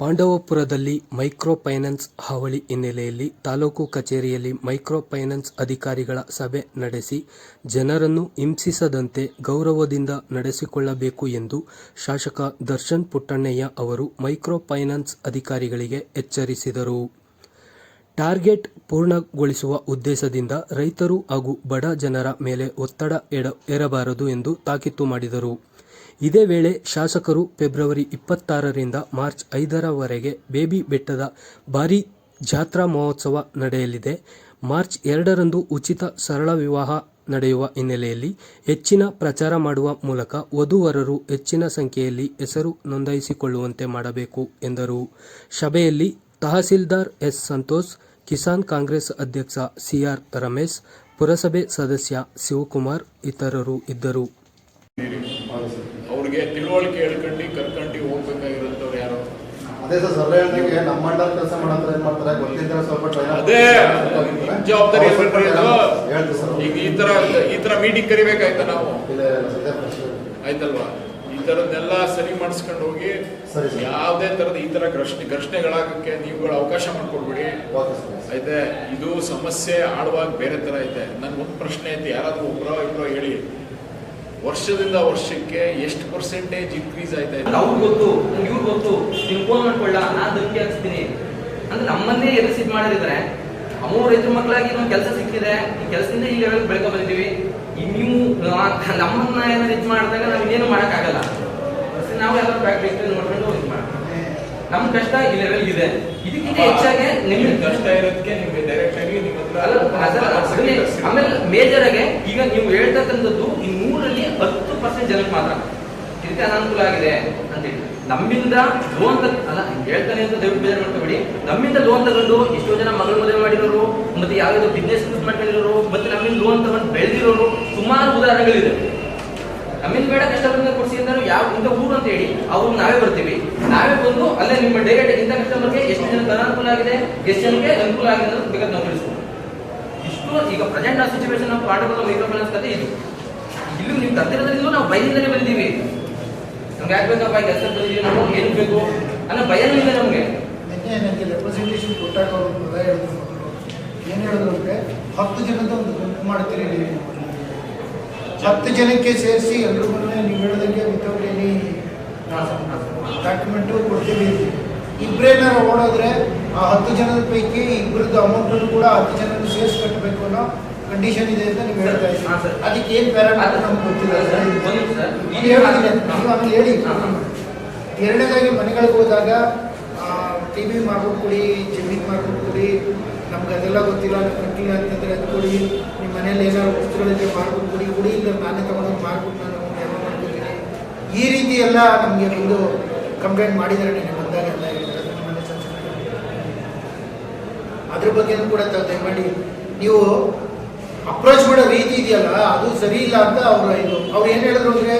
ಪಾಂಡವಪುರದಲ್ಲಿ micro finance ಹಾವಳಿ ಹಿನ್ನೆಲೆಯಲ್ಲಿ ತಾಲೂಕು ಕಚೇರಿಯಲ್ಲಿ ಮೈಕ್ರೋ ಫೈನಾನ್ಸ್ ಅಧಿಕಾರಿಗಳ ಸಭೆ ನಡೆಸಿ ಜನರನ್ನು ಹಿಂಸಿಸದಂತೆ ಗೌರವದಿಂದ ನಡೆಸಿಕೊಳ್ಳಬೇಕು ಎಂದು ಶಾಸಕ ದರ್ಶನ್ ಪುಟ್ಟಣ್ಣಯ್ಯ ಅವರು ಮೈಕ್ರೋ ಫೈನಾನ್ಸ್ ಅಧಿಕಾರಿಗಳಿಗೆ ಎಚ್ಚರಿಸಿದರು. ಟಾರ್ಗೆಟ್ ಪೂರ್ಣಗೊಳಿಸುವ ಉದ್ದೇಶದಿಂದ ರೈತರು ಹಾಗೂ ಬಡ ಜನರ ಮೇಲೆ ಒತ್ತಡ ಎಡ ಹೇರಬಾರದು ಎಂದು ತಾಕೀತು ಮಾಡಿದರು. ಇದೇ ವೇಳೆ ಶಾಸಕರು ಫೆಬ್ರವರಿ ಇಪ್ಪತ್ತಾರರಿಂದ ಮಾರ್ಚ್ ಐದರವರೆಗೆ ಬೇಬಿ ಬೆಟ್ಟದ ಭಾರೀ ಜಾತ್ರಾ ಮಹೋತ್ಸವ ನಡೆಯಲಿದೆ. ಮಾರ್ಚ್ ಎರಡರಂದು ಉಚಿತ ಸರಳ ವಿವಾಹ ನಡೆಯುವ ಹಿನ್ನೆಲೆಯಲ್ಲಿ ಹೆಚ್ಚಿನ ಪ್ರಚಾರ ಮಾಡುವ ಮೂಲಕ ವಧುವರರು ಹೆಚ್ಚಿನ ಸಂಖ್ಯೆಯಲ್ಲಿ ಹೆಸರು ನೋಂದಾಯಿಸಿಕೊಳ್ಳುವಂತೆ ಮಾಡಬೇಕು ಎಂದರು. ಸಭೆಯಲ್ಲಿ ತಹಸೀಲ್ದಾರ್ ಎಸ್ ಸಂತೋಷ್, ಕಿಸಾನ್ ಕಾಂಗ್ರೆಸ್ ಅಧ್ಯಕ್ಷ ಸಿಆರ್ ರಮೇಶ್, ಪುರಸಭೆ ಸದಸ್ಯ ಶಿವಕುಮಾರ್ ಇತರರು ಇದ್ದರು. ಅವ್ರಿಗೆ ತಿಳುವಳಿಕೆ ಹೇಳ್ಕೊಂಡು ಕರ್ಕೊಂಡು ಹೋಗ್ಬೇಕಾಗಿರೋಂಥವ್ರು ಯಾರು? ಅದೇ ಸರ್ ಸರ್ವೆ ಹೇಳ್ದಂಗೆ ನಮ್ಮ ಮಂಡಲ ಕೆಲಸ ಮಾಡಂತ ಏನ್ ಮಾಡ್ತಾರೆ? ಗೊತ್ತಿದ್ದರೆ ಸ್ವಲ್ಪ ಟ್ರೈನ್ ಅದೇ ಜವಾಬ್ದಾರಿ ಹೇಳ್ತೀವಿ ಸರ್. ಈಗ ಈ ತರ ಈ ತರ ಮೀಟಿಂಗ್ ಕರಿಬೇಕಾಯ್ತಾ ನಾವು? ಆಯ್ತಲ್ವಾ? ಈ ತರದ್ದೆಲ್ಲ ಸರಿ ಮಾಡಿಸ್ಕೊಂಡು ಹೋಗಿ ಸರಿ ಸರ್. ಯಾವುದೇ ತರದ ಈ ತರ ಘರ್ಷಣೆ ಘರ್ಷಣೆಗಳಾಗಕ್ಕೆ ನೀವುಗಳು ಅವಕಾಶ ಮಾಡ್ಕೊಡ್ಬಿಡಿ ಐತೆ ಇದು ಸಮಸ್ಯೆ ಆಡುವಾಗ ಬೇರೆ ತರ ಐತೆ. ನನ್ ಒಂದು ಪ್ರಶ್ನೆ ಐತೆ. ಯಾರಾದ್ರೂ ಒಬ್ರೋ ಇಬ್ರೋ ಹೇಳಿ. ವರ್ಷದಿಂದ ವರ್ಷಕ್ಕೆ ಎಷ್ಟು ಪರ್ಸೆಂಟೇಜ್ ಇನ್ಕ್ರೀಸ್ ಆಯ್ತಾ ಇದೆ? ಅವ್ರು ಗೊತ್ತು ನಂಗೆ ಇವ್ರು ಗೊತ್ತು. ನೀವು ಫೋನ್ ಮಾಡ್ಕೊಳ್ಳ ನಾನು ಧಮಕಿ ಹಾಕ್ಸ್ತೀನಿ ಅಂದ್ರೆ ನಮ್ಮನ್ನೇ ಎದುರಿಸಿ ಇದು ಮಾಡಿದ್ರೆ ಅಮ್ಮ ರೈತರ ಮಕ್ಕಳಾಗಿ ಒಂದು ಕೆಲಸ ಸಿಕ್ಕಿದೆ. ಈ ಕೆಲಸದಿಂದ ಈ ಲೆವೆಲ್ ಬೆಳ್ಕೊ ಬಂದಿದ್ದೀವಿ ಇನ್ನೂ ನೀವು ನಮ್ಮನ್ನ ಏನಾದ್ರು ಇದು ಮಾಡಿದಾಗ ನಾವು ಇನ್ನೇನು ಮಾಡೋಕ್ಕಾಗಲ್ಲ. ಆಗಲ್ಲ ನಾವು ಎಲ್ಲ ಫ್ಯಾಕ್ಟ್ರಿ ನೋಡ್ಕೊಂಡು ಇದು ಮಾಡ್ತೀವಿ ನಮ್ಮ ಕಷ್ಟ ಈ ಲೆವೆಲ್ ಇದೆ. ಇದಕ್ಕಿಂತ ಹೆಚ್ಚಾಗಿ ನಿಮ್ಗೆ ನಿಮ್ಗೆ ಕಷ್ಟ ಇರೋದಕ್ಕೆ ನಿಮ್ಗೆ ಡೈರೆಕ್ಟ್ ಆಮೇಲೆ ಮೇಜರ್ ಆಗಿ ಈಗ ನೀವು ಹೇಳ್ತಕ್ಕಂಥದ್ದು ಈ ಮೂರಲ್ಲಿ ಹತ್ತು ಪರ್ಸೆಂಟ್ ಜನಕ್ಕೆ ಮಾತ್ರ. ಇದಕ್ಕೆ ಅನಾನುಕೂಲ ಆಗಿದೆ ಅಂತೇಳಿ ನಮ್ಮಿಂದ ಲೋನ್ ತಗ ಅಲ್ಲ ಹೇಳ್ತಾನೆ ಅಂತ ದಯವಿಟ್ಟು ಬೇಜಾರು ಮಾಡ್ಕೋಬೇಡಿ. ನಮ್ಮಿಂದ ಲೋನ್ ತಗೊಂಡು ಎಷ್ಟೋ ಜನ ಮಗಳ ಮದುವೆ ಮಾಡಿರೋರು, ಮತ್ತೆ ಯಾವ್ಯಾವ ಬಿಸ್ನೆಸ್ ಮಾಡ್ಕೊಂಡಿರೋರು, ಮತ್ತೆ ನಮ್ಮಿಂದ ಲೋನ್ ತಗೊಂಡು ಬೆಳೆದಿರೋರು ಸುಮಾರು ಉದಾಹರಣೆಗಳಿದೆ. ನಮ್ಮಿಂದ ಬೇಡ ಕಸ್ಟಮರ್ಗೆ ಕೊಡಿಸಿ ಅಂತಾರೆ ಯಾವ ಇಂಥ ಊರು ಅಂತ ಹೇಳಿ, ಅವ್ರು ನಾವೇ ಬರ್ತೀವಿ. ನಾವೇ ಬಂದು ಅಲ್ಲೇ ನಿಮ್ಮ ಡೈರೆಕ್ಟ್ ಇಂಥ ಕಸ್ಟಮರ್ಗೆ ಎಷ್ಟು ಜನಕ್ಕೆ ಅನಾನುಕೂಲ ಆಗಿದೆ, ಎಷ್ಟು ಜನಕ್ಕೆ ಅನುಕೂಲ ಆಗಿದೆ ಅಂತ ಬೇಕಾದ್ರೆ ನಾವು ಇಷ್ಟು ಈಗ ಪ್ರೆಸೆಂಟ್ ಆ ಸಿಚುವೇಶನ್ ನಾವು ಪಾಠಗಳು ಮೈಕ್ರೋ ಫೈನಾನ್ಸ್ ಕತೆ ಇದು. ಇಲ್ಲಿ ನೀವು ತರ್ತಿರೋದ್ರಿಂದ ನಾವು ಭಯದಿಂದಲೇ ಬಂದಿದ್ದೀವಿ ನಮ್ಗೆ ಯಾಕೆ ಬೇಕಪ್ಪ ಕೆಲಸ ಬಂದಿದ್ದೀವಿ ನಾವು? ಏನು ಬೇಕು? ಅನ್ನೋ ಭಯನೂ ಇಲ್ಲ ನಮಗೆ. ನಿನ್ನೆ ನನಗೆ ರೆಪ್ರೆಸೆಂಟೇಷನ್ ಕೊಟ್ಟಾಗ ಅವರು ಪದ ಹೇಳಿದ್ರು ಏನು ಹೇಳಿದ್ರು ಅಂದರೆ ಹತ್ತು ಜನದ ಒಂದು ಗುಂಪು ಮಾಡ್ತೀರಿ ನೀವು. ಹತ್ತು ಜನಕ್ಕೆ ಸೇರಿಸಿ ಎಲ್ರಿಗೂ ನೀವು ಹೇಳಿದಂಗೆ ವಿತೌಟ್ ಎನಿ ಡಾಕ್ಯುಮೆಂಟು ಕೊಡ್ತೀವಿ. ಇಬ್ಬರೇನಾರು ಓಡೋದ್ರೆ ಆ ಹತ್ತು ಜನದ ಪೈಕಿ ಇಬ್ಬರದ್ದು ಅಮೌಂಟನ್ನು ಕೂಡ ಹತ್ತು ಜನರು ಸೇರ್ಸ್ ಕಟ್ಟಬೇಕು ಅನ್ನೋ ಕಂಡೀಷನ್ ಇದೆ ಅಂತ ನೀವು ಹೇಳ್ತಾ ಇದ್ದೀರಿ ಅದಕ್ಕೆ ಏನು ಪ್ಯಾರಾಮೀಟರ್ ನಮ್ಗೆ ಗೊತ್ತಿಲ್ಲ. ನೀವು ಆಮೇಲೆ ಹೇಳಿ. ಎರಡನೇದಾಗಿ ಮನೆಗಳಿಗೆ ಹೋದಾಗ ಟಿ ವಿ ಮಾಡ್ಕೊಡಿ ಕೊಡಿ ಜಮೀನು ಮಾಡ್ಕೊಂಡು ಕೊಡಿ. ನಮ್ಗೆ ಅದೆಲ್ಲ ಗೊತ್ತಿಲ್ಲ. ಕಟ್ಟಿಲ್ಲ ಅಂತಂದ್ರೆ ಅದು ಕೊಡಿ. ನಿಮ್ಮ ಮನೇಲಿ ಏನಾದ್ರು ವಸ್ತುಗಳಿದ್ರೆ ಮಾಡ್ಬಿಟ್ಟು ಕೊಡಿ. ಕೊಡಿ ಇಲ್ಲ ನಾನೇ ತಗೊಂಡೋಗಿ ಮಾಡ್ಕೊಂಡು ನಾನು ಎಲ್ಲ ಮಾಡ್ಕೊತೀನಿ ಈ ರೀತಿ ಎಲ್ಲ ನಮಗೆ ಒಂದು ಕಂಪ್ಲೇಂಟ್ ಮಾಡಿದ್ದಾರೆ ನೀವು ಬಂದಾಗ ಎಲ್ಲ ಹೇಳಿದ್ದಾರೆ ಅದನ್ನ ಮನೆ ಸಂಸ್ಥೆ ಅದ್ರ ಬಗ್ಗೆನೂ ಕೂಡ ದಯಮಾಡಿ ನೀವು ಅಪ್ರೋಚ್ ಮಾಡೋ ರೀತಿ ಇದೆಯಲ್ಲ, ಅದು ಸರಿ ಇಲ್ಲ ಅಂತ ಅವರು ಇದು, ಅವ್ರು ಏನು ಹೇಳಿದ್ರು ಅಂದರೆ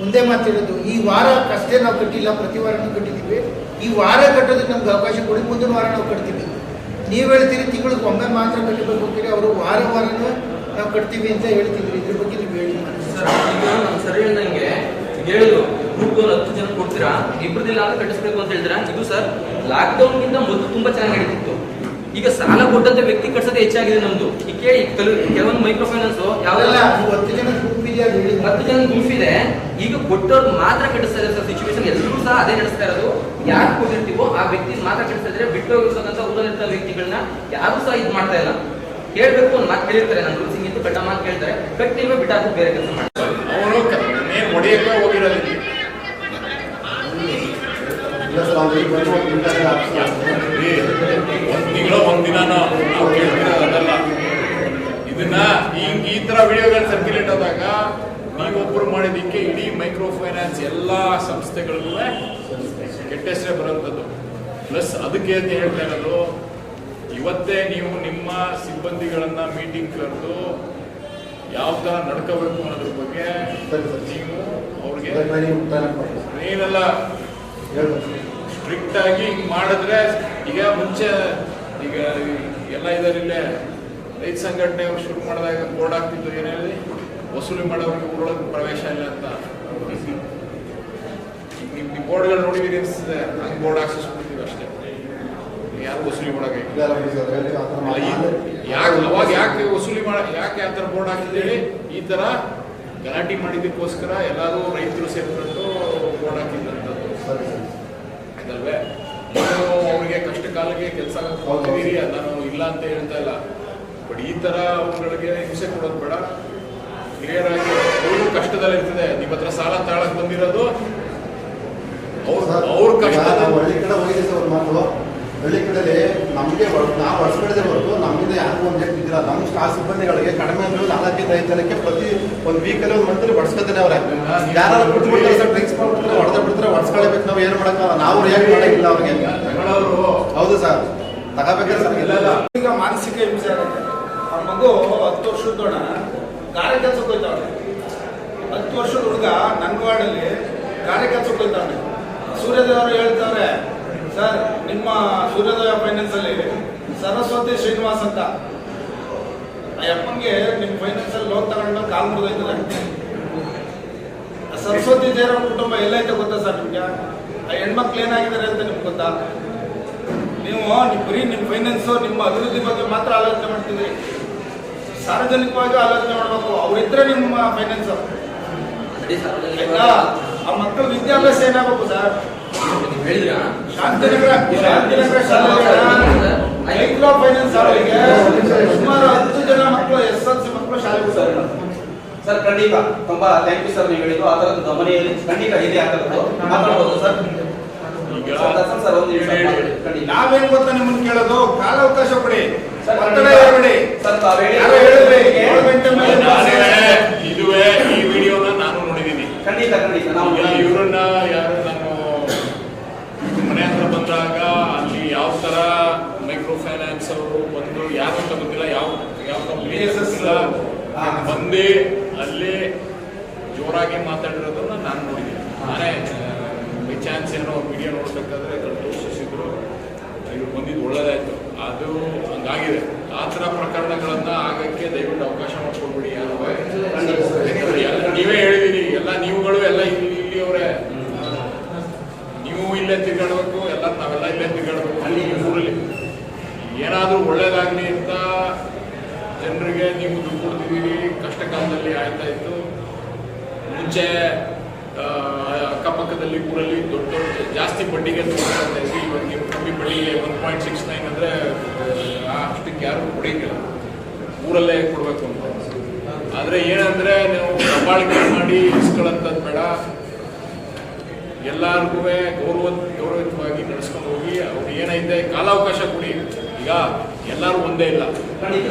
ಮುಂದೆ ಮಾತಾಡೋದು ಈ ವಾರ ಅಷ್ಟೇ ನಾವು ಕಟ್ಟಿಲ್ಲ, ಪ್ರತಿ ವಾರನೂ ಕಟ್ಟಿದ್ದೀವಿ. ಈ ವಾರ ಕಟ್ಟೋದಕ್ಕೆ ನಮ್ಗೆ ಅವಕಾಶ ಕೊಡಿ, ಮುಂದಿನ ವಾರ ನಾವು ಕಟ್ತೀವಿ. ನೀವು ಹೇಳ್ತೀರಿ ತಿಂಗಳಿಗೆ ಒಮ್ಮೆ ಮಾತ್ರ ಕಟ್ಟಬೇಕು ಅಂತೀರಿ ಅವರು ವಾರ ವಾರನೂ ನಾವು ಕಟ್ತೀವಿ ಅಂತ ಹೇಳ್ತಿದ್ರು. ಇದ್ರ ಬಗ್ಗೆ ನೀವು ಹೇಳಿ. ಸರ್ ಹೇಳಿದ್ರು. ಗ್ರೂಪ್ ಹತ್ತು ಜನ ಕೊಡ್ತೀರಾ? ಇಬ್ಬರದಿಲ್ಲ ಅಂತ ಕಟ್ಟಿಸ್ಬೇಕು ಅಂತ ಹೇಳಿದ್ರ ಇದು ಸರ್ ಲಾಕ್ಡೌನ್ ಗಿಂತ ಮೊದಲು ತುಂಬಾ ಚೆನ್ನಾಗಿ ನಡೀತಿತ್ತು. ಈಗ ಸಾಲ ಕೊಟ್ಟಂತ ವ್ಯಕ್ತಿ ಕಟ್ಸೋದೇ ಹೆಚ್ಚಾಗಿದೆ ನಮ್ದು. ಈ ಕೇಳಿ ಕೆಲವು ಕೆಲವೊಂದು ಮೈಕ್ರೋ ಫೈನಾನ್ಸ್ ಯಾವೆಲ್ಲ ಹತ್ತು ಜನ ಗ್ರೂಪ್ ಇದೆಯಾ ಹತ್ತು ಜನ ಗುಂಪು ಇದೆ. ಈಗ ಕೊಟ್ಟವ್ರು ಮಾತ್ರ ಕಟ್ಟಿಸ್ತಾ ಇದ್ದಾರೆ ಸರ್ ಸಿಚುವೇಶನ್ ಎಲ್ಲರೂ ಸಹ ಅದೇ ನಡೆಸ್ತಾ ಇರೋದು. ಯಾರು ಕೊಟ್ಟಿರ್ತೀವೋ ಆ ವ್ಯಕ್ತಿ ಮಾತ್ರ ಕಟ್ಟಿಸ್ತಾ ಇದ್ರೆ ಬಿಟ್ಟು ಹೋಗಿರ್ತಕ್ಕಂಥ ಊರಲ್ಲಿರ್ತ ವ್ಯಕ್ತಿಗಳನ್ನ ಯಾರು ಸಹ ಇದು ಮಾಡ್ತಾ ಇಲ್ಲ. ಕೇಳಬೇಕು ಒಂದು ಮಾತು ಕೇಳಿರ್ತಾರೆ ನಾನು ರೂಲ್ಸಿಂಗ್ ಇತ್ತು ಕಟ್ಟ ಮಾತು ಕೇಳ್ತಾರೆ. ಕಟ್ಟಿಲ್ವೇ ಬಿಟ್ಟಾಕು ಬೇರೆ ಕೆಲಸ ಮಾಡ್ತಾರೆ. ಹೊಡೆಯಕ್ಕೆ ಹೋಗಿರೋದಿಲ್ಲ ಇಲ್ಲ ಸರ್ ಅವ್ರು ಈಗ ಬಂದು ಒಂದು ತಿಂಗಳು ಒಂದ್ ದಿನ ನಾವು ಕೇಳ್ತಿರೋದಲ್ಲ. ಇದನ್ನ ಹಿಂಗ್ ಈ ತರ ವಿಡಿಯೋಗಳು ಸರ್ಕ್ಯುಲೇಟ್ ಆದಾಗ ನೀವೊಬ್ರು ಮಾಡಿದಕ್ಕೆ ಇಡೀ ಮೈಕ್ರೋ ಫೈನಾನ್ಸ್ ಎಲ್ಲಾ ಸಂಸ್ಥೆಗಳಿಗೂ ಕೆಟ್ಟ ಹೆಸರೇ ಬರುವಂಥದ್ದು. ಪ್ಲಸ್ ಅದಕ್ಕೆ ಅಂತ ಹೇಳ್ತಾ ಇರೋದು ಇವತ್ತೇ ನೀವು ನಿಮ್ಮ ಸಿಬ್ಬಂದಿಗಳನ್ನ ಮೀಟಿಂಗ್ ಕರೆದು ಯಾವ ತರ ನಡ್ಕೋಬೇಕು ಅನ್ನೋದ್ರ ಬಗ್ಗೆ ನೀವು ಅವ್ರಿಗೆ ಏನೆಲ್ಲ ಹೇಳ್ಬೇಕು. ಸ್ಟ್ರಿಕ್ಟ್ ಆಗಿ ಹಿಂಗೆ ಮಾಡಿದ್ರೆ ಈಗ ಮುಂಚೆ ಈಗ ಎಲ್ಲ ಇದರಲ್ಲೇ ರೈತ ಸಂಘಟನೆ ಅವ್ರು ಶುರು ಮಾಡಿದಾಗ ಬೋರ್ಡ್ ಆಗ್ತಿತ್ತು ಏನು ಹೇಳಿ? ವಸೂಲಿ ಮಾಡೋರಿಗೆ ಊರೊಳಗೆ ಪ್ರವೇಶ ಇಲ್ಲ ಅಂತ. ನಿಮ್ಮ ಬೋರ್ಡ್ಗಳು ನೋಡಿದೀರಿ ಅನಿಸ್ತದೆ ಹಂಗೆ ಬೋರ್ಡ್ ಹಾಕ್ಸಿಸ್ಬಿಡ್ತೀವಿ ಅಷ್ಟೇ. ಯಾರು ವಸೂಲಿ ಮಾಡೋಕೆ ಯಾಕೆ ಅವಾಗ ಯಾಕೆ ವಸೂಲಿ ಮಾಡ ಯಾಕೆ ಆ ಥರ ಬೋರ್ಡ್ ಹಾಕಿದ್ದೇಳಿ ಈ ಥರ ಗಲಾಟೆ ಮಾಡಿದ್ದಕ್ಕೋಸ್ಕರ ಎಲ್ಲರೂ ರೈತರು ಸೇರಿಕೊಂಡು ಬೋರ್ಡ್ ಹಾಕಿದ್ದಂಥದ್ದು ಅದಲ್ವೇ ನೀವು ಅವ್ರಿಗೆ ಕಷ್ಟ ಕಾಲಕ್ಕೆ ಕೆಲಸ ಕೊಡ್ತಿದ್ದೀರಿ ನಾನು ಇಲ್ಲ ಅಂತ ಹೇಳ್ತಾ ಇಲ್ಲ. ಬಟ್ ಈ ತರ ಅವುಗಳಿಗೆ ಹಿಂಸೆ ಕೊಡೋದು ಬೇಡ. ಕ್ಲಿಯರ್ ಆಗಿ ಅವರು ಕಷ್ಟದಲ್ಲಿ ಇರ್ತದೆ ನಿಮ್ಮ ಹತ್ರ ಸಾಲ ತಾಳಕ್ ಬಂದಿರೋದು ಅವ್ರ ಅವ್ರ ಕಷ್ಟ ಹಳ್ಳಿ ಕಡೆಯಲ್ಲಿ ನಮಗೆ ನಾವು ಹೊಡ್ಸ್ಬಿಡದೆ ಹೊರತು ನಮ್ಮಿಂದ ಯಾರಿಗೂ ಒಂದು ರೇಟ್ ಇದ್ದಿಲ್ಲ ನಮ್ಮ ಸ್ಟಾಫ್ ಸಿಬ್ಬಂದಿಗಳಿಗೆ ಕಡಿಮೆ ಅಂದ್ರೆ ನಾಲ್ಕೈದು ಐದು ಜನಕ್ಕೆ ಪ್ರತಿ ಒಂದು ವೀಕಲ್ಲಿ ಒಂದು ಮಂತ್ಲಿ ಹೊಡ್ಸ್ಕೊತಾನೆ ಅವ್ರೆ. ಯಾರು ಬಿಟ್ಬಿಡ್ತಾರೆ ಸರ್ ಡ್ರಿಂಕ್ಸ್ ಮಾಡ್ಬಿಟ್ರೆ ಹೊಡೆದ ಬಿಡ್ತಾರೆ ಹೊಡ್ಸ್ಕೊಳ್ಬೇಕು ನಾವು ಏನು ಮಾಡೋಕ್ಕಲ್ಲ ನಾವು ರಿಯಾಕ್ಟ್ ಮಾಡೋಕ್ಕಿಲ್ಲ ಅವ್ರಿಗೆ. ಹೌದು ಸರ್. ತಗೋಬೇಕಾದ್ರೆ ಸರ್. ಇಲ್ಲ ಇಲ್ಲ. ಈಗ ಮಾನಸಿಕ ಹಿಂಸೆ ಆಗುತ್ತೆ. ಆ ಮಗು ಹತ್ತು ವರ್ಷದೋಣ ಗಾರೆ ಕೆಲಸಕ್ಕೆ ಹೋಯ್ತಾವನೆ. ಹತ್ತು ವರ್ಷದ ಹುಡುಗ ನಂಗವಾಡಲ್ಲಿ ವಾರ್ಡಲ್ಲಿ ಗಾರೆ ಕೆಲಸಕ್ಕೆ ಹೋಯ್ತಾವನೆ. ಸೂರ್ಯದೇವರು ಹೇಳ್ತಾವ್ರೆ ಸರ್ ನಿಮ್ಮ ಸೂರ್ಯೋದಯ ಫೈನಾನ್ಸ್ ಅಲ್ಲಿ ಸರಸ್ವತಿ ಶ್ರೀನಿವಾಸ್ ಅಂತ. ಆ ಅಪ್ಪನಿಗೆ ನಿಮ್ಮ ಫೈನಾನ್ಸ್ ಅಲ್ಲಿ ಲೋನ್ ತಗೊಂಡು ಕಾಲ್ ಮುರಿದೈತದೆ ಆ ಸರಸ್ವತಿ ಜಯರಾಮ್ ಕುಟುಂಬ ಎಲ್ಲೈತೆ ಗೊತ್ತಾ ಸರ್ ನಿಮ್ಗೆ? ಆ ಹೆಣ್ಮಕ್ಳು ಏನಾಗಿದ್ದಾರೆ ಅಂತ ನಿಮ್ಗೆ ಗೊತ್ತಾ? ನೀವು ನಿಮ್ ಬರೀ ನಿಮ್ಮ ಫೈನಾನ್ಸ್ ನಿಮ್ಮ ಅಭಿವೃದ್ಧಿ ಬಗ್ಗೆ ಮಾತ್ರ ಆಲೋಚನೆ ಮಾಡ್ತಿದ್ರಿ. ಸಾರ್ವಜನಿಕವಾಗಿ ಆಲೋಚನೆ ಮಾಡಬೇಕು. ಅವರಿದ್ರೆ ನಿಮ್ಮ ಫೈನಾನ್ಸ್ ಆ ಮಕ್ಕಳ ವಿದ್ಯಾಭ್ಯಾಸ ಏನಾಗಬೇಕು ಸರ್? ಹೇಳಿದ್ರಾ? ಶಾಂತಿನಗರ ಶಾಂತಿನಗರ ಶಾಲೆಗೆ ಮೈಕ್ರೋ ಫೈನಾನ್ಸ್ ಅವರಿಗೆ ಸುಮಾರು ಹತ್ತು ಜನ ಮಕ್ಕಳು ಎಸ್ ಎಲ್ ಸಿ ಮಕ್ಕಳು ಶಾಲೆಗೆ ಸರ್ ಸರ್ ಖಂಡಿತ. ತುಂಬಾ ಥ್ಯಾಂಕ್ ಯು ಸರ್ ನೀವು ಹೇಳಿದ್ದು. ಆ ತರದ ಗಮನೆಯಲ್ಲಿ ಖಂಡಿತ ಇದೆ ಆ ತರದ್ದು. ಮಾತಾಡ್ಬೋದು ಸರ್? ನಾವೇನ್ ಗೊತ್ತಾ ನಿಮ್ಮನ್ನ ಕೇಳೋದು? ಕಾಲಾವಕಾಶ ಕೊಡಿ. ಇದುವೇ ಈ ವಿಡಿಯೋನ ನಾನು ನೋಡಿದ್ದೀನಿ. ಖಂಡಿತ ಖಂಡಿತ. ನಾವು ಇವರನ್ನ ಬಂದಾಗ ಅಲ್ಲಿ ಯಾವ ತರ ಮೈಕ್ರೋ ಫೈನಾನ್ಸ್ ಅವರು ಬಂದು ಯಾರು ಅಂತ ಗೊತ್ತಿಲ್ಲ ಯಾವ ಯಾವ ಕಂಪ್ನಿ ಬಂದೇ ಬಂದು ಅಲ್ಲಿ ಜೋರಾಗಿ ಮಾತಾಡಿರೋದನ್ನ ನಾನು ನೋಡಿದ್ದೀನಿ. ನಾನೇ ಬೈ ಚಾನ್ಸ್ ಏನೋ ವಿಡಿಯೋ ನೋಡ್ಬೇಕಾದ್ರೆ ತೋರಿಸಿದ್ರು. ಇವ್ರು ಬಂದಿದ್ದು ಒಳ್ಳೇದಾಯ್ತು. ಅದು ಹಂಗಾಗಿದೆ. ಆ ಥರ ಪ್ರಕರಣಗಳನ್ನು ಆಗಕ್ಕೆ ದಯವಿಟ್ಟು ಅವಕಾಶ ಮಾಡಿಕೊಡ್ಬಿಡಿ ನೀವೇ ಹೇಳಿದಿರಿ. ಎಲ್ಲ ನೀವುಗಳು ಎಲ್ಲ ಇಲ್ಲಿ ಇಲ್ಲಿಯವರೇ. ನೀವು ಇಲ್ಲೇ ತಿರ್ಗಾಡ್ಬೇಕು. ನಾವೆಲ್ಲ ಅಲ್ಲಿ ಊರಲ್ಲಿ ಏನಾದರೂ ಒಳ್ಳೇದಾಗಲಿ ಅಂತ ಜನರಿಗೆ ನೀವು ದುಡ್ಡು ಕೊಡ್ತಿದ್ದೀರಿ ಕಷ್ಟ ಕಾಲದಲ್ಲಿ ಆಯ್ತಾ ಇತ್ತು. ಮುಂಚೆ ಅಕ್ಕಪಕ್ಕದಲ್ಲಿ ಊರಲ್ಲಿ ದೊಡ್ಡ ದೊಡ್ಡ ಜಾಸ್ತಿ ಬಡ್ಡಿಗೆ ಮಾಡ್ತಾ ಇದ್ವಿ. ನೀವು ಕಮ್ಮಿ ಬಡ್ಡಿಗೆ ಒನ್ ಪಾಯಿಂಟ್ ಸಿಕ್ಸ್ ನೈನ್ ಅಂದರೆ ಅಷ್ಟಕ್ಕೆ ಯಾರು ಕೊಡೋಂಗಿಲ್ಲ ಊರಲ್ಲೇ ಕೊಡಬೇಕು ಅಂತ. ಆದರೆ ಏನಂದರೆ, ನೀವು ದಬ್ಬಾಳಿಕೆ ಮಾಡಿ ಇಸ್ಕೊಳ್ಳೋಂಥದ್ದು ಬೇಡ. ಎಲ್ಲರಿಗೂ ಗೌರವ ಗೌರವಯುತವಾಗಿ ನಡೆಸ್ಕೊಂಡು ಹೋಗಿ ಅವ್ರು ಏನೈತೆ ಕಾಲಾವಕಾಶ ಕೊಡಿ. ಈಗ ಎಲ್ಲರೂ ಒಂದೇ ಇಲ್ಲ.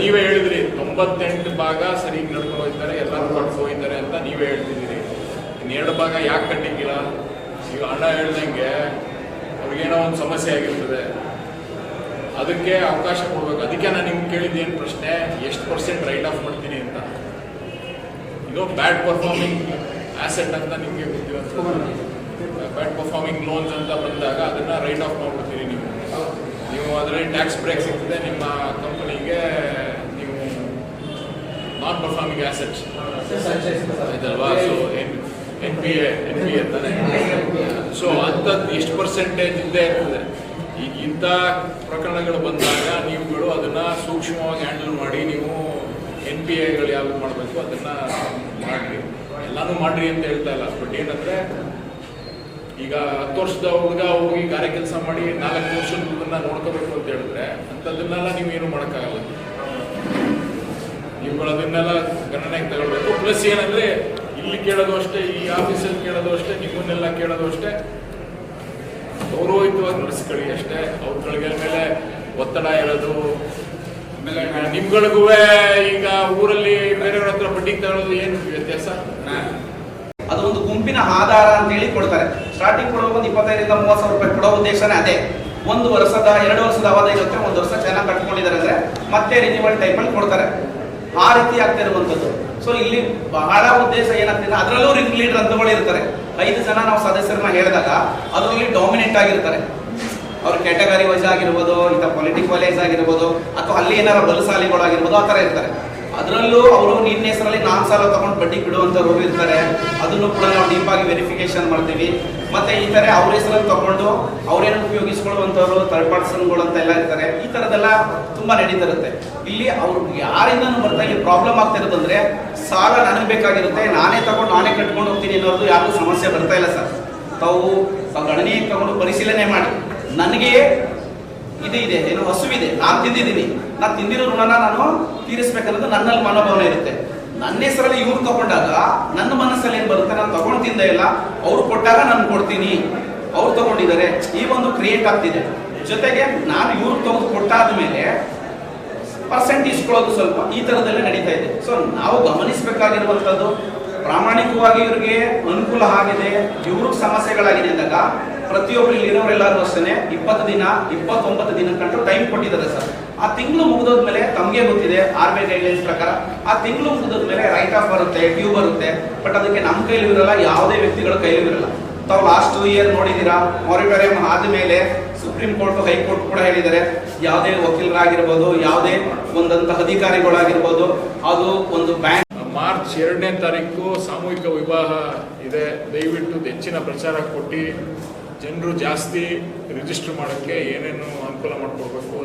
ನೀವೇ ಹೇಳಿದ್ರಿ, ತೊಂಬತ್ತೆಂಟು ಭಾಗ ಸರಿ ನಡ್ಕೊಂಡು ಹೋಗ್ತಾರೆ ಎಲ್ಲರೂ ಪಡ್ಕೊಂಡು ಹೋಗಿದ್ದಾರೆ ಅಂತ ನೀವೇ ಹೇಳ್ತಿದ್ದೀರಿ. ಇನ್ನೆರಡು ಭಾಗ ಯಾಕೆ ಕಟ್ಟಿಕ್ಕಿಲ್ಲ ಈಗ ಅಣ್ಣ ಹೇಳ್ದಂಗೆ ಅವ್ರಿಗೇನೋ ಒಂದು ಸಮಸ್ಯೆ ಆಗಿರ್ತದೆ. ಅದಕ್ಕೆ ಅವಕಾಶ ಕೊಡ್ಬೇಕು. ಅದಕ್ಕೆ ನಾನು ನಿಮ್ಗೆ ಕೇಳಿದ್ದು ಏನು ಪ್ರಶ್ನೆ, ಎಷ್ಟು ಪರ್ಸೆಂಟ್ ರೈಟ್ ಆಫ್ ಮಾಡ್ತೀನಿ ಅಂತ. ಇದು ಬ್ಯಾಡ್ ಪರ್ಫಾರ್ಮಿಂಗ್ ಆಸೆಟ್ ಅಂತ ನಿಮಗೆ ಗೊತ್ತಿರುತ್ತೆ ಬ್ಯಾಡ್ ಪರ್ಫಾರ್ಮಿಂಗ್ ಲೋನ್ಸ್ ಅಂತ ಬಂದಾಗ ಅದನ್ನ ರೈಟ್ ಆಫ್ ಮಾಡ್ಬಿಡ್ತೀರಿ ನೀವು. ನೀವು ಅದರಲ್ಲಿ ಟ್ಯಾಕ್ಸ್ ಬ್ರೇಕ್ ಸಿಗ್ತದೆ, ನಿಮ್ಮ ಕಂಪನಿಗೆ ನೀವು non performing assets ಇದಲ್ವಾ so N N P A N P A ಅಂತಾನೆ. ಸೊ ಅಂಥದ್ದು ಎಷ್ಟು ಪರ್ಸೆಂಟೇಜ್ ಇದ್ದೇ ಇರ್ತದೆ ಈಗ ಇಂಥ ಪ್ರಕರಣಗಳು ಬಂದಾಗ ನೀವುಗಳು ಅದನ್ನ ಸೂಕ್ಷ್ಮವಾಗಿ ಹ್ಯಾಂಡಲ್ ಮಾಡಿ, ನೀವು ಎನ್ ಪಿ ಎಗಳು ಯಾವ್ದು ಮಾಡಬೇಕು, ಅದನ್ನ ಮಾಡ್ರಿ. ಎಲ್ಲಾನು ಮಾಡ್ರಿ ಅಂತ ಹೇಳ್ತಾ ಇಲ್ಲ. ಬಟ್ ಏನಂದ್ರೆ ಈಗ ಹತ್ತು ವರ್ಷದ ಹುಡುಗ ಹೋಗಿ ಗಾರೆ ಕೆಲಸ ಮಾಡಿ ನಾಲ್ಕು ವರ್ಷದ ಹುಡುಗನ್ನ ನೋಡ್ಕೋಬೇಕು ಅಂತ ಹೇಳಿದ್ರೆ ಅಂಥದ್ದನ್ನೆಲ್ಲ ನೀವೇನು ಮಾಡೋಕ್ಕಾಗಲ್ಲ. ಇವುಗಳು ಅದನ್ನೆಲ್ಲ ಗಣನೆಗೆ ತಗೊಳ್ಬೇಕು. ಪ್ಲಸ್ ಏನಂದ್ರೆ ಇಲ್ಲಿ ಕೇಳೋದು ಅಷ್ಟೇ, ಈ ಆಫೀಸಲ್ಲಿ ಕೇಳೋದು ಅಷ್ಟೇ, ನಿಮ್ಮನ್ನೆಲ್ಲ ಕೇಳೋದು ಅಷ್ಟೇ. ಗೌರವಯುತವಾಗಿ ನಡೆಸ್ಕೊಳ್ಳಿ ಅಷ್ಟೇ. ಅವ್ರಗಳಿಗೆ ಮೇಲೆ ಒತ್ತಡ ಇರೋದು. ಆಮೇಲೆ ನಿಮ್ಗಳಿಗೂ ಈಗ ಊರಲ್ಲಿ ಬೇರೆಯವ್ರ ಹತ್ರ ಬಡ್ಡಿ ತಗೊಳ್ಳೋದು ಏನು ವ್ಯತ್ಯಾಸ? ಒಂದು ಗುಂಪಿನ ಆಧಾರ ಅಂತ ಹೇಳಿ ಕೊಡ್ತಾರೆ. ಸ್ಟಾರ್ಟಿಂಗ್ ಕೊಡುವಾಗ ಒಂದು ಇಪ್ಪತ್ತೈದರಿಂದ ಮೂವತ್ತು ಸಾವಿರ ರೂಪಾಯಿ ಕೊಡೋ ಉದ್ದೇಶನೇ ಅದೇ. ಒಂದು ವರ್ಷದ, ಎರಡು ವರ್ಷದ ಅವಧಿ ಇರುತ್ತೆ, ಒಂದು ವರ್ಷ ಚೆನ್ನಾಗಿ ಕಟ್ಕೊಂಡಿದ್ದಾರೆ ಅಂದ್ರೆ ಮತ್ತೆ ರಿನಿವಲ್ ಟೈಮಲ್ಲಿ ಕೊಡ್ತಾರೆ. ಆ ರೀತಿ ಆಗ್ತಾ ಇರುವಂಥದ್ದು. ಸೊ ಇಲ್ಲಿ ಬಹಳ ಉದ್ದೇಶ ಏನಾಗ್ತಿದೆ, ಅದರಲ್ಲೂ ರಿಂಗ್ ಲೀಡರ್ ಅಂತಗಳು ಇರ್ತಾರೆ ಐದು ಜನ ನಾವು ಸದಸ್ಯರನ್ನ ಹೇಳಿದಾಗ ಅದರಲ್ಲಿ ಡಾಮಿನೇಟ್ ಆಗಿರ್ತಾರೆ. ಅವ್ರ ಕ್ಯಾಟಗರಿ ವೈಸ್ ಆಗಿರ್ಬೋದು ಇಂಥ ಪೊಲಿಟಿಕ್ ವೈಸ್ ಆಗಿರ್ಬೋದು, ಅಥವಾ ಅಲ್ಲಿ ಏನಾರ ಬಲಸಾಲಿಗಳಾಗಿರ್ಬೋದು ಆ ಥರ ಇರ್ತಾರೆ. ಅದರಲ್ಲೂ ಅವರು ನಿನ್ನ ಹೆಸರಲ್ಲಿ ನಾಲ್ಕು ಸಾಲ ತಗೊಂಡು ಬಡ್ಡಿ ಬಿಡುವಂಥವ್ರು ಇರ್ತಾರೆ. ಅದನ್ನು ಕೂಡ ನಾವು ಡೀಪಾಗಿ ವೆರಿಫಿಕೇಶನ್ ಮಾಡ್ತೀವಿ. ಮತ್ತೆ ಈ ಥರ ಅವ್ರ ಹೆಸರಲ್ಲಿ ತಗೊಂಡು ಅವರೇನು ಉಪಯೋಗಿಸ್ಕೊಳ್ಳುವಂಥವ್ರು ಥರ್ಡ್ ಪರ್ಸನ್ಗಳು ಅಂತ ಎಲ್ಲ ಇರ್ತಾರೆ. ಈ ಥರದ್ದೆಲ್ಲ ತುಂಬ ನಡೀತಿರುತ್ತೆ. ಇಲ್ಲಿ ಅವ್ರು ಯಾರಿಂದನೂ ಬರ್ತಾ ಇಲ್ಲಿ ಪ್ರಾಬ್ಲಮ್ ಆಗ್ತಿರೋದಂದ್ರೆ ಸಾಲ ನನಗೆ ಬೇಕಾಗಿರುತ್ತೆ, ನಾನೇ ತಗೊಂಡು ನಾನೇ ಕಟ್ಕೊಂಡು ಹೋಗ್ತೀನಿ ಅನ್ನೋದು ಯಾರಿಗೂ ಸಮಸ್ಯೆ ಬರ್ತಾ ಇಲ್ಲ ಸರ್. ತಾವು ಗಣನೆಗೆ ತಗೊಂಡು ಪರಿಶೀಲನೆ ಮಾಡಿ. ನನಗೆ ಇದು ಇದೆ ಏನು ಹಸುವಿದೆ, ನಾನು ತಿಂದಿದ್ದೀನಿ. ನಾನು ತಿಂದಿರೋ ಋಣನ ನಾನು ತೀರಿಸ್ಬೇಕನ್ನೋದು ನನ್ನಲ್ಲಿ ಮನೋಭಾವನೆ ಇರುತ್ತೆ. ನನ್ನ ಹೆಸರಲ್ಲಿ ಇವ್ರು ತಗೊಂಡಾಗ ನನ್ನ ಮನಸ್ಸಲ್ಲಿ ಏನ್ ಬರುತ್ತೆ? ನಾನು ತಗೊಂಡ್ ತಿಂದ ಇಲ್ಲ. ಅವ್ರು ಕೊಟ್ಟಾಗ ನಾನು ಕೊಡ್ತೀನಿ. ಅವ್ರು ತಗೊಂಡಿದ್ದಾರೆ. ಈ ಒಂದು ಕ್ರಿಯೇಟ್ ಆಗ್ತಿದೆ. ಜೊತೆಗೆ ನಾನು ಇವ್ರು ತಗೊಂಡು ಕೊಟ್ಟಾದ ಮೇಲೆ ಪರ್ಸೆಂಟ್ ಇಸ್ಕೊಳ್ಳೋದು ಸ್ವಲ್ಪ ಈ ತರದಲ್ಲೇ ನಡೀತಾ ಇದೆ. ಸೊ ನಾವು ಗಮನಿಸಬೇಕಾಗಿರುವಂಥದ್ದು ಪ್ರಾಮಾಣಿಕವಾಗಿ ಇವ್ರಿಗೆ ಅನುಕೂಲ ಆಗಿದೆ, ಇವ್ರಿಗೆ ಸಮಸ್ಯೆಗಳಾಗಿದೆ ಅಂದಾಗ ಪ್ರತಿಯೊಬ್ಬರು ಇಲ್ಲಿರೋರೆಲ್ಲರೂ ಅಷ್ಟೇ ಇಪ್ಪತ್ತು ದಿನ, ಇಪ್ಪತ್ತೊಂಬತ್ತು ದಿನ ಕಂಡು ಟೈಮ್ ಕೊಟ್ಟಿದ್ದಾರೆ ಸರ್. ಆ ತಿಂಗಳು ಮುಗಿದೋದ್ಮೇಲೆ ತಮಗೆ ಗೊತ್ತಿದೆ, ಆರ್ ಬಿ ಗೈಡ್ಲೈನ್ಸ್ ಪ್ರಕಾರ ಆ ತಿಂಗಳು ಮುಗಿದೋದ್ಮೇಲೆ ರೈಟ್ ಆಫ್ ಬರುತ್ತೆ ಡ್ಯೂ ಬರುತ್ತೆ ಬಟ್ ಅದಕ್ಕೆ ನಮ್ಮ ಕೈಲೂ ಇರಲ್ಲ, ಯಾವುದೇ ವ್ಯಕ್ತಿಗಳ ಕೈಲೂ ಇರಲ್ಲ. ತಾವು ಲಾಸ್ಟ್ ಟೂ ಇಯರ್ ನೋಡಿದ್ದೀರಾ ಮೊರಿಟೋರಿಯಂ ಆದಮೇಲೆ ಸುಪ್ರೀಂ ಕೋರ್ಟ್ ಹೈಕೋರ್ಟ್ ಕೂಡ ಹೇಳಿದ್ದಾರೆ. ಯಾವುದೇ ವಕೀಲರಾಗಿರ್ಬೋದು, ಯಾವುದೇ ಒಂದಂತಹ ಅಧಿಕಾರಿಗಳಾಗಿರ್ಬೋದು, ಅದು ಒಂದು ಬ್ಯಾಂಕ್ ಮಾರ್ಚ್ ಎರಡನೇ ತಾರೀಕು ಸಾಮೂಹಿಕ ವಿವಾಹ ಇದೆ. ದಯವಿಟ್ಟು ಹೆಚ್ಚಿನ ಪ್ರಚಾರ ಕೊಟ್ಟು. ಜನರು ಜಾಸ್ತಿ ರಿಜಿಸ್ಟರ್ ಮಾಡೋಕ್ಕೆ ಏನೇನು ಅನುಕೂಲ ಮಾಡ್ಕೊಡ್ಬೇಕು